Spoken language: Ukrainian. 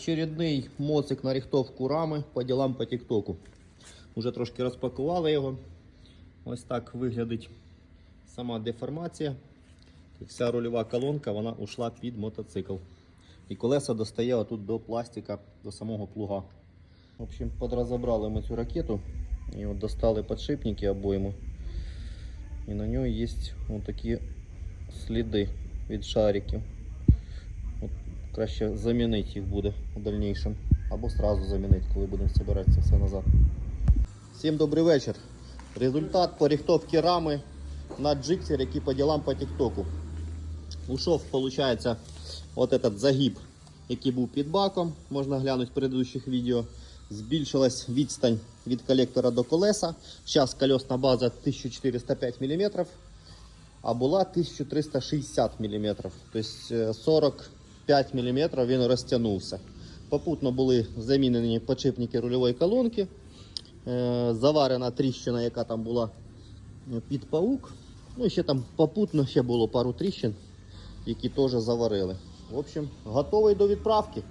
Очередний моцик на рихтовку рами по ділам по Тіктоку. Уже трошки розпакували його. Ось так виглядить сама деформація. І Вся рульова колонка вона ушла під мотоцикл. І колеса достає отут до пластика, до самого плуга. В общем, подрозобрали ми цю ракету і от достали підшипники обойму. І на ній є такі сліди від шариків. Краще замінити їх буде в дальнейшем. Або сразу замінити, коли будемо збирати все назад. Всім добрий вечір. Результат порихтовки рами на джиксер, який по ділам по тіктоку. Ушов, виходить, от этот загиб, який був під баком, можна глянути в предыдущих відео. Збільшилась відстань від колектора до колеса. Зараз колесна база 1405 мм, а була 1360 мм. Тобто 45 мм він розтягнувся. Попутно були замінені подшипники рульової колонки. Е, Заварена тріщина, яка там була е, під паук. Ну і ще там попутно ще було пару тріщин, які теж заварили. В общем, готовий до відправки.